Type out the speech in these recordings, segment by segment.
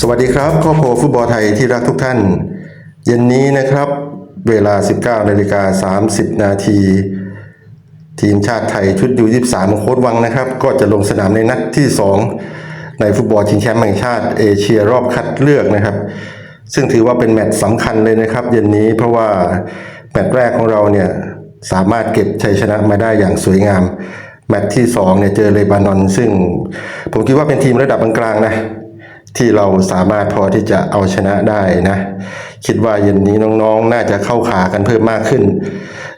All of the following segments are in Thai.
สวัสดีครับครอบครัวฟุตบอลไทยที่รักทุกท่าน เย็นนี้นะครับ เวลา 19นาฬิกา30 นาที ทีมชาติไทยชุดยู23ของโค้ดวังนะครับ ก็จะลงสนามในนัดที่ 2 ในฟุตบอลชิงแชมป์แห่งชาติเอเชียรอบคัดเลือกนะครับ ซึ่งถือว่าเป็นแมตช์สำคัญเลยนะครับ เย็นนี้เพราะว่าแมตช์แรกของเราเนี่ยสามารถเก็บชัยชนะมาได้อย่างสวยงาม แมตช์ที่2เนี่ยเจอเลบานอน ซึ่งผมคิดว่าเป็นทีมระดับกลางๆนะ ที่เราสามารถพอที่จะเอาชนะได้นะคิดว่าเย็นนี้น้องๆ น่าจะเข้าขากันเพิ่มมากขึ้น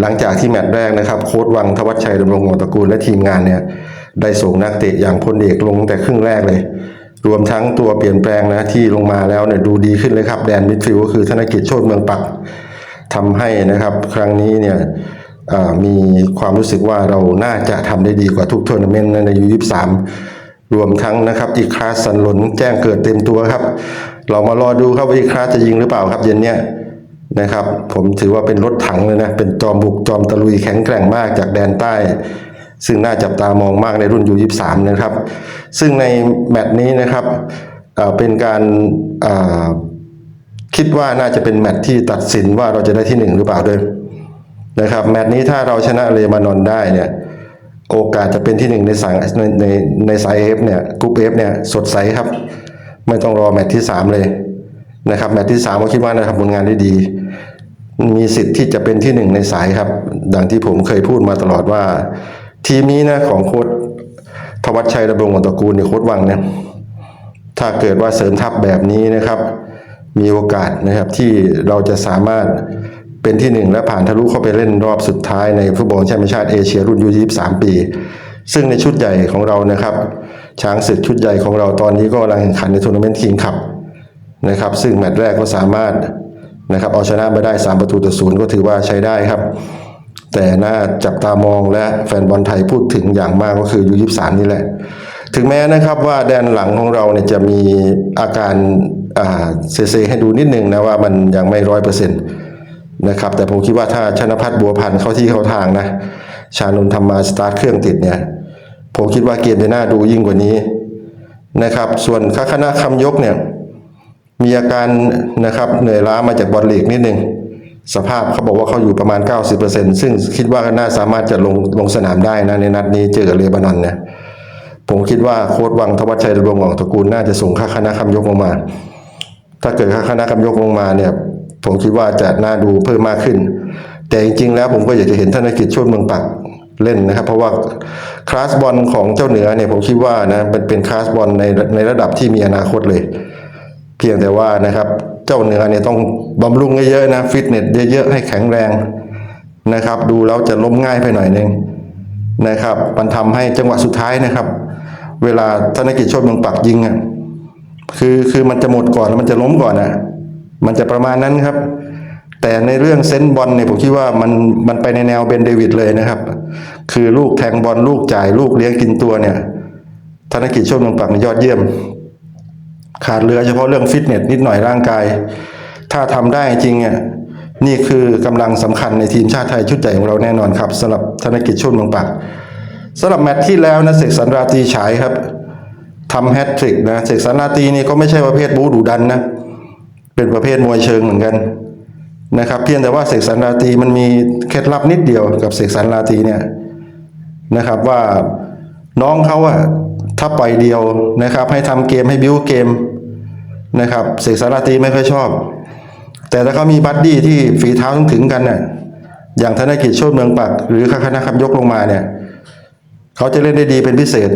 หลังจากที่แมตช์แรกนะครับ โค้ดวังทวัชชัยดำรงวงศ์ตระกูลและทีมงานเนี่ยได้ส่งนักเตะอย่างพลเอกลงแต่ครึ่งแรกเลย รวมทั้งตัวเปลี่ยนแปลงนะที่ลงมาแล้วเนี่ยดูดีขึ้นเลยครับแดนมิดฟิลก็คือธนกิจโชติเมืองปักทำให้นะครับ ครั้งนี้เนี่ยมีความรู้สึกว่าเราน่าจะทำได้ดีกว่าทุกทัวร์นาเมนต์ในยูยี่สาม รวมทั้งนะครับอีคลาสสันหลนแจ้งเกิดเต็มตัวครับ เรามารอดูครับว่าอีคลาสจะยิงหรือเปล่าครับเย็นเนี้ยนะครับ ผมถือว่าเป็นรถถังเลยนะเป็นจอมบุกจอมตะลุยแข็งแกร่งมากจากแดนใต้ ซึ่งน่าจับตามองมากในรุ่นยูยี่สามนะครับ ซึ่งในแมตช์นี้นะครับเป็นการคิดว่าน่าจะเป็นแมตช์ที่ตัดสินว่าเราจะได้ที่หนึ่งหรือเปล่าด้วยนะครับแมตช์นี้ถ้าเราชนะเลบานอนได้เนี่ย โอกาสจะเป็นที่หนึ่งในสายในในในสายเอฟเนี่ยกรุ๊ปเอฟเนี่ยสดใสครับ ไม่ต้องรอแมตช์ที่สามเลยนะครับแมตช์ที่สามก็คิดว่าน่าจะทำผลงานได้ดี มีสิทธิ์ที่จะเป็นที่หนึ่งในสายครับ ดังที่ผมเคยพูดมาตลอดว่า ทีมนี้นะของโค้ชทวัชชัยดำรงวงตระกูลเนี่ยโค้ชวังเนี่ยถ้าเกิดว่าเสริมทัพแบบนี้นะครับ มีโอกาสนะครับที่เราจะสามารถ เป็นที่หนึ่งและผ่านทะลุเข้าไปเล่นรอบสุดท้ายในฟุตบอลแชมป์ชาติเอเชียรุ่นยู23ปี ซึ่งในชุดใหญ่ของเรานะครับ ช้างศึกชุดใหญ่ของเราตอนนี้ก็กำลังแข่งขันในทัวร์นาเมนต์คิงคัพนะครับซึ่งแมตช์แรกก็สามารถนะครับเอาชนะไปได้ 3 ประตูต่อศูนย์ก็ถือว่าใช้ได้ครับ แต่น่าจับตามองและแฟนบอลไทยพูดถึงอย่างมากก็คือยูยี่สามนี่แหละ ถึงแม้นะครับว่าแดนหลังของเราเนี่ยจะมีอาการเซเซให้ดูนิดนึงนะว่ามันยังไม่ร้อยเปอร์เซ็นต์ นะครับ แต่ผมคิดว่าถ้าชนพัฒน์บัวพันธ์เข้าที่เข้าทางนะ ชานนทำมาสตาร์ทเครื่องติดเนี่ย ผมคิดว่าเกมจะน่าดูยิ่งกว่านี้นะครับ ส่วนคณะคำยกเนี่ย มีอาการนะครับเหนื่อยล้ามาจากบอลลีกนิดนึง สภาพเขาบอกว่าเขาอยู่ประมาณ 90%ซึ่งคิดว่าน่าสามารถจะลงลงสนามได้นะในนัดนี้เจอกับเลบานอนเนี่ยผมคิดว่าโค้ดวังทวัชชัยดำรงวงตระกูลน่าจะส่งค่าคณะคำยกลงมา ถ้าเกิดค่าคณะคำยกลงมาเนี่ย ผมคิดว่าจะน่าดูเพิ่มมากขึ้น แต่จริงๆแล้วผมก็อยากจะเห็นธนกิจช่วยเมืองปักเล่นนะครับ เพราะว่าคลาสบอลของเจ้าเหนือเนี่ยผมคิดว่านะเป็นเป็นคลาสบอลในในระดับที่มีอนาคตเลย เพียงแต่ว่านะครับ เจ้าเหนือเนี่ยต้องบำรุงเยอะๆนะฟิตเนสเยอะๆให้แข็งแรงนะครับ ดูแล้วจะล้มง่ายไปหน่อยนึงนะครับ มันทำให้จังหวะสุดท้ายนะครับ เวลาธนกิจชคเมืองปักยิงอะคือคือมันจะหมดก่อนแล้วมันจะล้มก่อนอะ มันจะประมาณนั้นครับ แต่ในเรื่องเซนส์บอลเนี่ยผมคิดว่ามันมันไปในแนวเบนเดวิดเลยนะครับ คือลูกแทงบอลลูกจ่าย ลูกเลี้ยงกินตัวเนี่ย ธนกิจโชคเมืองปักยอดเยี่ยม ขาดเหลือเฉพาะเรื่องฟิตเนสนิดหน่อยร่างกาย ถ้าทำได้จริงอะนี่คือกำลังสำคัญในทีมชาติไทยชุดใหญ่ของเราแน่นอนครับสำหรับธนกิจโชคเมืองปักสำหรับแมตช์ที่แล้วนะเสกสรรราตีฉายครับทำแฮตทริกนะเสกสรรราตีนี่ก็ไม่ใช่ประเภทบูดุดันนะ เป็นประเภทมวยเชิงเหมือนกันนะครับ เพียงแต่ว่าเสกสรรราตีมันมีเคล็ดลับนิดเดียวกับเสกสรรราตีเนี่ยนะครับว่าน้องเขาอะถ้าปล่อยเดียวนะครับ ให้ทำเกมให้บิวเกมนะครับเสกสรรราตีไม่ค่อยชอบ แต่ถ้าเขามีบัดดี้ที่ฝีเท้าถึงๆกันน่ะอย่างธนกิจโชติเมืองปัก หรือคณะคำยกลงมาเนี่ยเขาจะเล่นได้ดีเป็นพิเศษ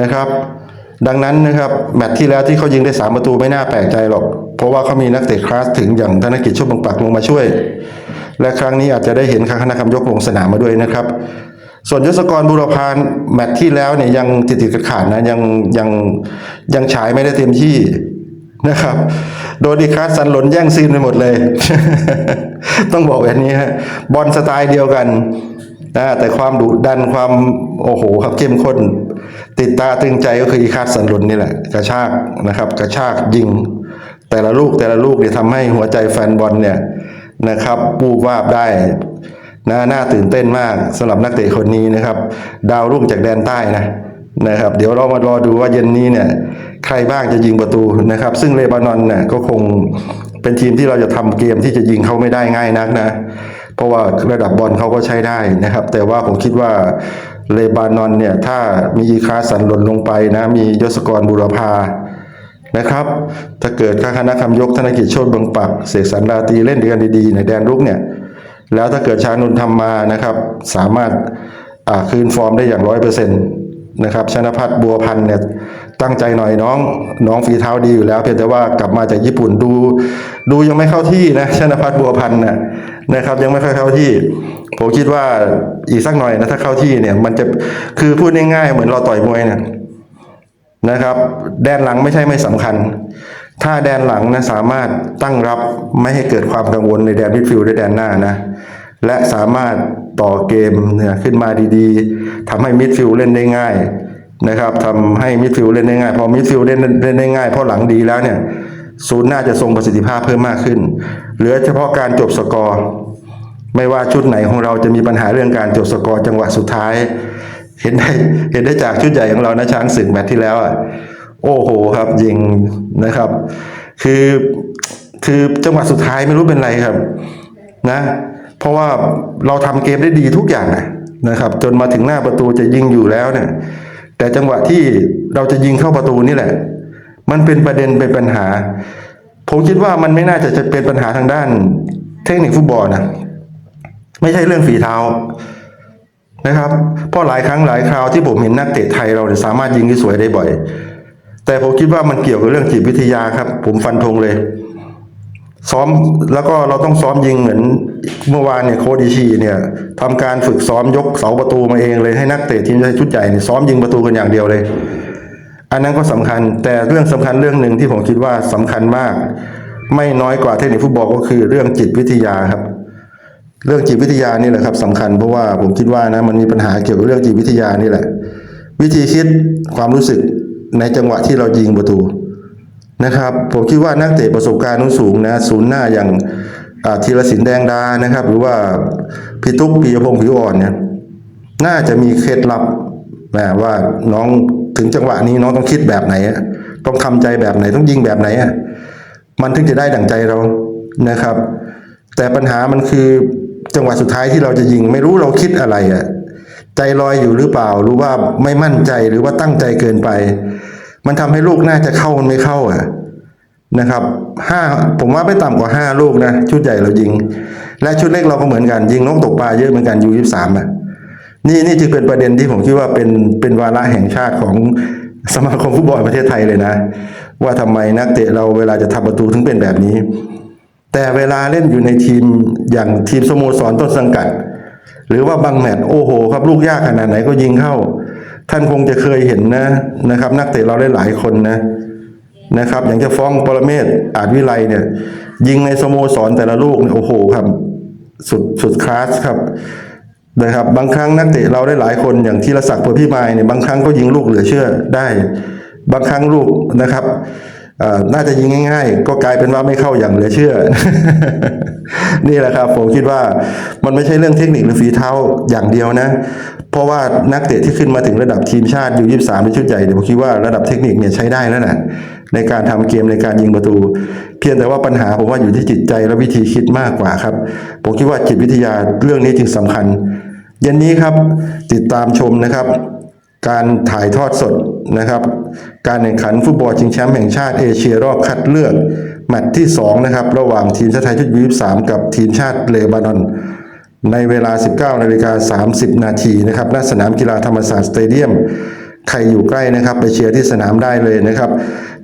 นะครับ ดังนั้นนะครับแมตช์ที่แล้วที่เขายิงได้ 3 ประตูไม่น่าแปลกใจหรอก เพราะว่าเขามีนักเตะคลาสถึงอย่างธนกิจชุบบังปักลงมาช่วย และครั้งนี้อาจจะได้เห็นคณะคำยกลงสนามมาด้วยนะครับ ส่วนยศกรบุรพานแมตช์ที่แล้วเนี่ยยังติดติดขาดนะยังยังยังฉายไม่ได้เต็มที่นะครับโดนอีคาสสันหลนแย่งซีนไปหมดเลย ต้องบอกแบบนี้ฮะบอลสไตล์เดียวกัน นะแต่ความดุดันความโอ้โหครับเข้มข้น ติดตาตึงใจก็คืออีคาดสันลุนนี่แหละกระชากนะครับ กระชากยิง แต่ละลูกแต่ละลูกเนี่ยทำให้หัวใจแฟนบอลเนี่ยนะครับปูบวาบได้นะน่าตื่นเต้นมากสำหรับนักเตะคนนี้นะครับ ดาวรุ่งจากแดนใต้นะนะครับ เดี๋ยวเรามารอดูว่าเย็นนี้เนี่ยใครบ้างจะยิงประตูนะครับ ซึ่งเลบานอนเนี่ยก็คงเป็นทีมที่เราจะทำเกมที่จะยิงเขาไม่ได้ง่ายนักนะ เพราะว่าระดับบอลเขาก็ใช้ได้นะครับ แต่ว่าผมคิดว่าเลบานอนเนี่ย ถ้ามีอีคาสันหล่นลงไปนะ มียศกรบุรพานะครับ ถ้าเกิดข้าคณะคำยกธนกิจโชติบังปัก เสกสรรราตีเล่นด้วยกันดีๆ ในแดนรุกเนี่ย แล้วถ้าเกิดชานุนทำมานะครับ สามารถคืนฟอร์มได้อย่างร้อยเปอร์เซ็นต์นะครับชนะพัฒน์บัวพันธ์เนี่ย ตั้งใจหน่อยน้องน้องฝีเท้าดีอยู่แล้ว เพียงแต่ว่ากลับมาจากญี่ปุ่นดู ดูยังไม่เข้าที่นะชนพัฒน์บัวพันธ์นะนะครับ ยังไม่ค่อยเข้าที่ ผมคิดว่าอีกสักหน่อยนะถ้าเข้าที่เนี่ย มันจะคือพูดง่ายๆเหมือนเราต่อยมวยเนี่ยนะครับ แดนหลังไม่ใช่ไม่สำคัญ ถ้าแดนหลังนะสามารถตั้งรับไม่ให้เกิดความกังวลในแดนมิดฟิลด์และแดนหน้านะและสามารถต่อเกมเนี่ยขึ้นมาดีๆทำให้มิดฟิลด์เล่นได้ง่าย นะครับทำให้มิดฟิลเล่นได้ง่าย พอมิดฟิลเล่นเล่นได้ง่ายเพราะหลังดีแล้วเนี่ยศูนย์น่าจะทรงประสิทธิภาพเพิ่มมากขึ้น เหลือเฉพาะการจบสกอร์ ไม่ว่าชุดไหนของเราจะมีปัญหาเรื่องการจบสกอร์จังหวะสุดท้าย เห็นได้เห็นได้จากชุดใหญ่ของเรานะช้างศึกแมตที่แล้วอะโอ้โหครับยิงนะครับ คือคือจังหวะสุดท้ายไม่รู้เป็นไรครับนะเพราะว่าเราทำเกมได้ดีทุกอย่างนะนะครับ จนมาถึงหน้าประตูจะยิงอยู่แล้วเนี่ย แต่จังหวะที่เราจะยิงเข้าประตูนี่แหละ มันเป็นประเด็นเป็นปัญหา ผมคิดว่ามันไม่น่าจะจะเป็นปัญหาทางด้านเทคนิคฟุตบอลนะไม่ใช่เรื่องฝีเท้านะครับ เพราะหลายครั้งหลายคราวที่ผมเห็นนักเตะไทยเราเนี่ยสามารถยิงที่สวยได้บ่อย แต่ผมคิดว่ามันเกี่ยวกับเรื่องจิตวิทยาครับ ผมฟันธงเลย ซ้อมแล้วก็เราต้องซ้อมยิงเหมือนเมื่อวานเนี่ยโคดิชีเนี่ยทำการฝึกซ้อมยกเสาประตูมาเองเลยให้นักเตะทีมชาติชุดใหญ่เนี่ยซ้อมยิงประตูกันอย่างเดียวเลย อันนั้นก็สำคัญแต่เรื่องสำคัญเรื่องหนึ่งที่ผมคิดว่าสำคัญมาก ไม่น้อยกว่าเทคนิคฟุตบอลก็คือเรื่องจิตวิทยาครับ เรื่องจิตวิทยานี่แหละครับสำคัญเพราะว่าผมคิดว่านะมันมีปัญหาเกี่ยวกับเรื่องจิตวิทยานี่แหละ วิธีคิดความรู้สึกในจังหวะที่เรายิงประตู นะครับ ผมคิดว่านักเตะประสบการณ์สูงนะศูนย์หน้าอย่างธีรศิลป์แดงดานะครับ หรือว่าพี่ตุ๊กปียพงศ์ผิวอ่อนเนี่ยน่าจะมีเคล็ดลับนะว่าน้องถึงจังหวะนี้น้องต้องคิดแบบไหน ต้องทำใจแบบไหนต้องยิงแบบไหนมันถึงจะได้ดั่งใจเรานะครับ แต่ปัญหามันคือจังหวะสุดท้ายที่เราจะยิง ไม่รู้เราคิดอะไรอะใจลอยอยู่หรือเปล่า หรือว่าไม่มั่นใจหรือว่าตั้งใจเกินไป มันทำให้ลูกน่าจะเข้ามันไม่เข้าอะนะครับห้าผมว่าไม่ต่ำกว่าห้าลูกนะ ชุดใหญ่เรายิง และชุดเล็กเราก็เหมือนกัน ยิงนกตกปลาเยอะเหมือนกันยูยี่สามอะนี่นี่จึงเป็นประเด็นที่ผมคิดว่าเป็นเป็นวาระแห่งชาติของสมาคมฟุตบอลประเทศไทยเลยนะ ว่าทำไมนักเตะเราเวลาจะทำประตูถึงเป็นแบบนี้ แต่เวลาเล่นอยู่ในทีมอย่างทีมสโมสรต้นสังกัด หรือว่าบางแมตช์โอ้โห ครับลูกยากขนาดไหนก็ยิงเข้า ท่านคงจะเคยเห็นนะนะครับ นักเตะเราได้หลายคนนะนะครับ อย่างจะฟ้องปรเมศอาจวิไลเนี่ย ยิงในสโมสรแต่ละลูกเนี่ยโอ้โหครับสุดสุดคลาสครับนะครับบางครั้งนักเตะเราได้หลายคนอย่างธีรศักดิ์เพื่อพี่มายเนี่ยบางครั้งก็ยิงลูกเหลือเชื่อได้ บางครั้งลูกนะครับ น่าจะยิงง่าย ๆ ก็กลายเป็นว่าไม่เข้าอย่างเหลือเชื่อ นี่แหละครับ ผมคิดว่ามันไม่ใช่เรื่องเทคนิคหรือฝีเท้าอย่างเดียวนะ เพราะว่านักเตะที่ขึ้นมาถึงระดับทีมชาติยูยี่สามในชุดใหญ่เนี่ยวผมคิดว่าระดับเทคนิคเนี่ยใช้ได้แล้วนะในการทำเกมในการยิงประตู เพียงแต่ว่าปัญหาผมว่าอยู่ที่จิตใจและวิธีคิดมากกว่าครับ ผมคิดว่าจิตวิทยาเรื่องนี้จึงสำคัญเย็นนี้ครับ ติดตามชมนะครับ การถ่ายทอดสดนะครับ การแข่งขันฟุตบอลชิงแชมป์แห่งชาติเอเชียรอบคัดเลือกแมตช์ที่2นะครับระหว่างทีมชาติไทยชุดยู23กับทีมชาติเลบานอน ในเวลา 19นาฬิกา30 นาทีนะครับณสนามกีฬาธรรมศาสตร์สเตเดียมใครอยู่ใกล้นะครับไปเชียร์ที่สนามได้เลยนะครับ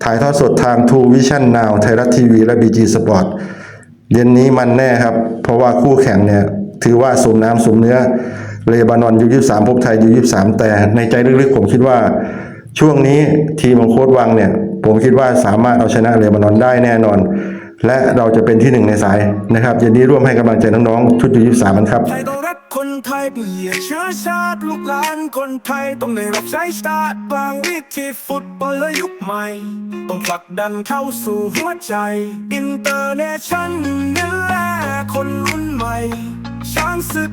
ถ่ายทอดสดทาง True Vision Now ไทยรัฐทีวีและ BG Sport เย็นนี้มันแน่ครับ เพราะว่าคู่แข่งเนี่ยถือว่าสมน้ำสมเนื้อ เลบานอนยูยี่สามพบไทยยูยี่สามแต่ในใจลึกๆผมคิดว่า ช่วงนี้ทีมของโค้ดวังเนี่ย ผมคิดว่าสามารถเอาชนะเลบานอนได้แน่นอน และเราจะเป็นที่หนึ่งในสายนะครับเย็นนี้ร่วมให้กำลังใจน้องๆชุดยูยี่สามกันครับคนไทยเปลี่ยนเชื้อชาติลูกหลานคนไทยต้องได้รับใช้ชาติบางวิธีฟุตบอลและยุคใหม่ ต้องผลักดันเข้าสู่หัวใจ อินเตอร์เนชั่นนี่แหละคนรุ่นใหม่ ช้างศึก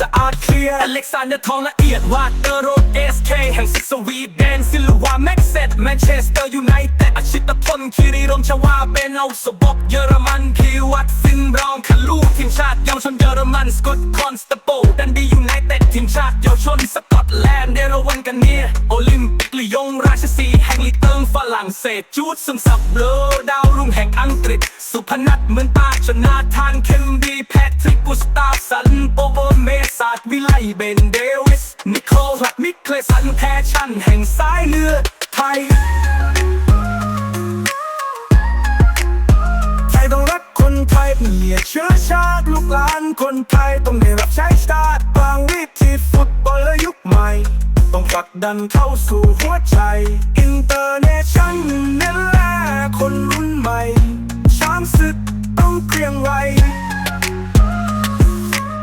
สะอาดเคลียร์อเล็กซานเดอร์ทองละเอียดวาดเตอร์โรดเอสเคแห่งสิสวีเดนซิลวาแม็กเซตแมนเชสเตอร์ยูไนเต็ดอาชิตพลคิริรมชวาเป็นเอาสบอกเยอรมันพีวัตฟินบรองคาลูทีมชาติเยาวชนเยอรมันสกอตคอนสเตโปดันดียูไนเต็ดทีมชาติเยาวชนสกอตแลนด์เดรวันกันเนียโอลิมปิกลียงราชสีแห่งลีเติงฝรั่งเศสจูดซึมซับโลดาวรุ่งแห่งอังกฤษ สุพนัทเหมือนตาชนาทานเคมดีแพทริกกุสตาฟสันโปโบเมสศาดวิไลเบนเดวิส นิโคลัดมิเคลสันแพชชั่นแห่งสายเลือดไทย ไทยต้องรักคนไทยเมียเชื้อชาติลูกหลานคนไทยต้องได้รับใช้ชาติบางวิธีฟุตบอลและยุคใหม่ ต้องผลักดันเข้าสู่หัวใจอินเตอร์เนชั่นเน้นแลคนรุ่นใหม่ ช้างศึกต้องเกรียงไกร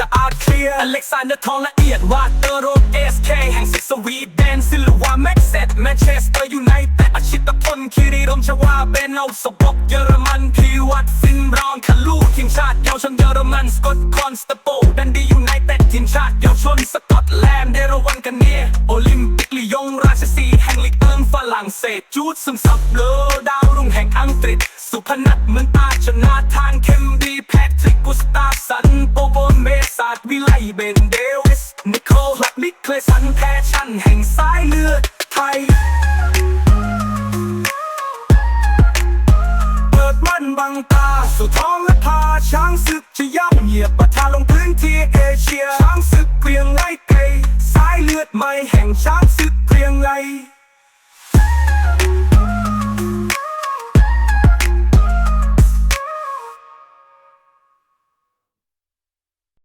สะอาดเคลียร์อเล็กซานเดอร์ทองละเอียดวาเตอร์โรดเอสเคแห่งสิสวีเดนซิลวาแม็กเซตแมนเชสเตอร์ยูไนเต็ดอาชิตพลคิริรมชวาเบนเอาสบอกเยอรมันพีวัตฟินบรองคาลูทีมชาติเยาวชนเยอรมันสกอตคอนสเตโปดันดียูไนเต็ดทีมชาติเยาวชนสกอตแลนด์เดรวันกันเนียโอลิมปิกลียงราชสีแห่งลีกเอิงฝรั่งเศสจูดซึมซับโลดาวรุ่งแห่งอังกฤษสุพนัทเหมือน งตา สู่ท้องและพาช้างศึกจะย่ำเหยียบปะทาลงพื้นที่เอเชีย ช้างศึกเกรียงไกรสายเลือดใหม่แห่งช้างศึกเกรียงไกร